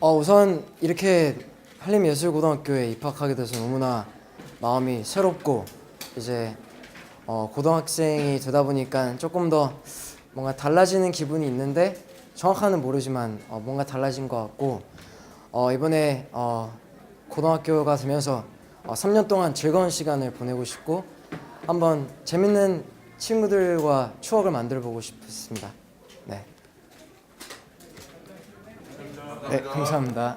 어, 우선 이렇게 한림예술고등학교에 입학하게 돼서 너무나 마음이 새롭고 이제 어, 고등학생이 되다 보니까 조금 더 뭔가 달라지는 기분이 있는데 정확한은 모르지만 어, 뭔가 달라진 것 같고 어, 이번에 어, 고등학교가 되면서 어, 3년 동안 즐거운 시간을 보내고 싶고 한번 재밌는 친구들과 추억을 만들어 보고 싶습니다. 네. 네, 감사합니다.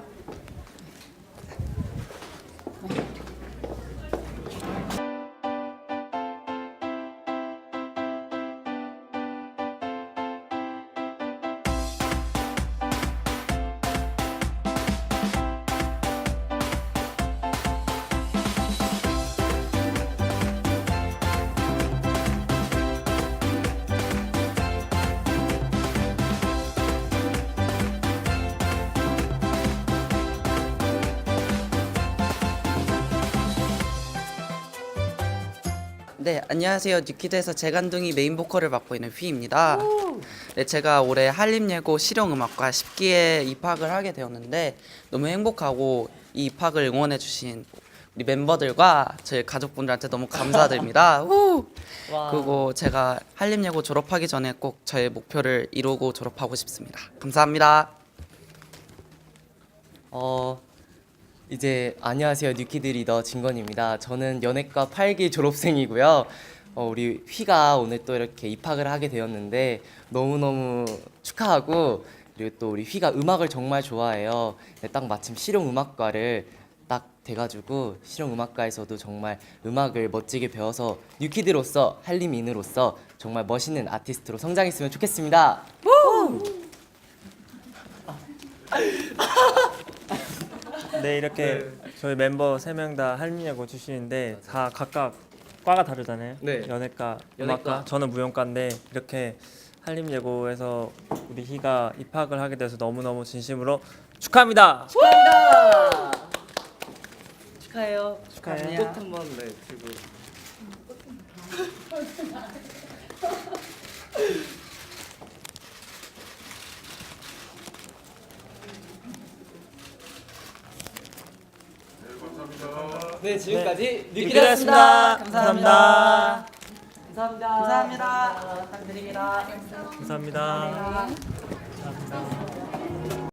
네, 안녕하세요. 뉴키드에서 재간둥이 메인 보컬을 맡고 있는 휘입니다. 네, 제가 올해 한림예고 실용음악과 10기에 입학을 하게 되었는데 너무 행복하고 이 입학을 응원해 주신 우리 멤버들과 저희 가족분들한테 너무 감사드립니다. 후! 그리고 제가 한림예고 졸업하기 전에 꼭 저의 목표를 이루고 졸업하고 싶습니다. 감사합니다. 어 이제 안녕하세요 뉴키드 리더 진건입니다. 저는 연예과 8기 졸업생이고요. 어, 우리 휘가 오늘 또 이렇게 입학을 하게 되었는데 너무 너무 축하하고 그리고 또 우리 휘가 음악을 정말 좋아해요. 네, 딱 마침 실용 음악과를 딱 돼가지고 실용 음악과에서도 정말 음악을 멋지게 배워서 뉴키드로서 한림인으로서 정말 멋있는 아티스트로 성장했으면 좋겠습니다. 네 이렇게 저희 멤버 세 명다 한림예고 출신인데 다 각각 과가 다르잖아요. 네. 연예과, 연예과. 음악과, 저는 무용과인데 이렇게 한림예고에서 우리 희가 입학을 하게 돼서 너무 너무 진심으로 축하합니다. 축하해요. 축하해요. 꽃 한번 네, 들고. 네, 지금까지 뉴키드였습니다. 감사합니다. 감사합니다. 감사합니다. 감사드립니다. 감사합니다. 감사합니다.